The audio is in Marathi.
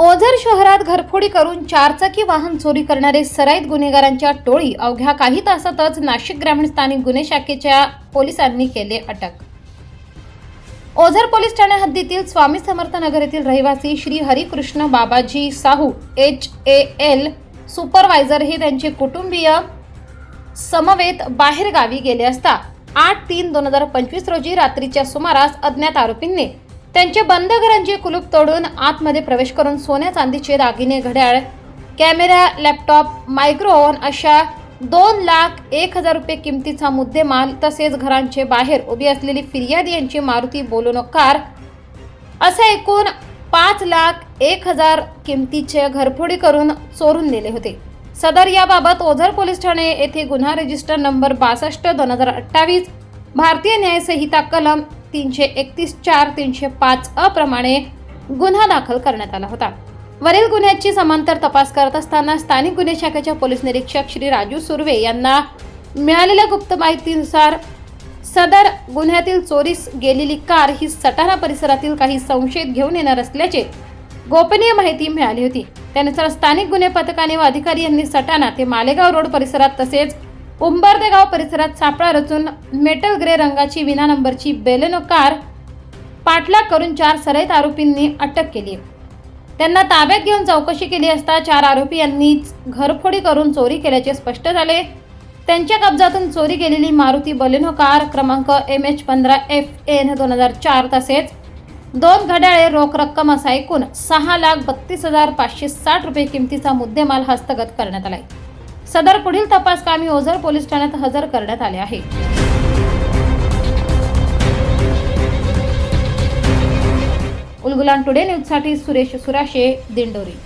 ओझर शहरात घरफोडी करून चारचाकी वाहन चोरी करणारे सराईत गुन्हेगारांच्या टोळी अवघ्या काही तासातच नाशिक ग्रामीण स्थानिक गुन्हे शाखेच्या पोलिसांनी केले अटक. ओझर पोलीस ठाणे हद्दीतील स्वामी समर्थ नगर येथील रहिवासी Shri Harikrishna Babaji Sahu H A L supervisor हे त्यांचे कुटुंबीय समवेत बाहेरगावी गेले असता आठ तीन दोन हजार पंचवीस रोजी रात्रीच्या सुमारास अज्ञात आरोपींनी त्यांचे बंद घरांचे कुलूप तोडून आतमध्ये प्रवेश करून सोन्या चांदीचे दागिने घड्याळ कॅमेरा लॅपटॉप मायक्रोओव्हन अशा दोन लाख एक हजार रुपये किमतीचा मुद्देमाल तसेच घरांचे बाहेर उभी असलेली फिर्यादी यांची मारुती बोलोनो कार असे एकूण पाच लाख एक हजार किमतीचे घरफोडी करून चोरून नेले होते. सदर याबाबत ओझर पोलीस ठाणे येथे गुन्हा रजिस्टर नंबर बासष्ट दोन हजार अठ्ठावीस भारतीय न्यायसंहिता कलम तीनशे एकतीस चार तीनशे पाच अप्रमाणे प्रमाणे गुन्हा दाखल करण्यात आला होता. वरील गुन्ह्याची समांतर तपास करत असताना स्थानिक गुन्हे शाखेच्या पोलीस निरीक्षक श्री राजू सुर्वे यांना मिळालेल्या गुप्त माहितीनुसार सदर गुन्ह्यातील चोरीस गेलेली कार ही सटाणा परिसरातील काही संशयित घेऊन येणार असल्याचे गोपनीय माहिती मिळाली होती. त्यानुसार स्थानिक गुन्हे पथकाने व अधिकारी यांनी सटाणा ते मालेगाव रोड परिसरात तसेच उंबरदेगाव परिसरात सापळा रचून मेटल ग्रे रंगाची विना नंबरची बेलेनो कार पाठलाग करून चार सराईत आरोपींनी अटक केली. त्यांना ताब्यात घेऊन चौकशी केली असता चार आरोपी यांनीच घरफोडी करून चोरी केल्याचे स्पष्ट झाले. त्यांच्या कब्जातून चोरी केलेली मारुती बलेनो कार क्रमांक एम एच पंधरा एफ एन दोन हजार चार तसेच दोन घड्याळे रोख रक्कम असा एकूण सहा लाख बत्तीस हजार पाचशे साठ रुपये किमतीचा मुद्देमाल हस्तगत करण्यात आला आहे सदर पुढील तपास कामी ओझर पोलीस ठाण्यात हजर करण्यात आले आहे. उलगुलान टुडे न्यूजसाठी सुरेश सुराशे दिंडोरी.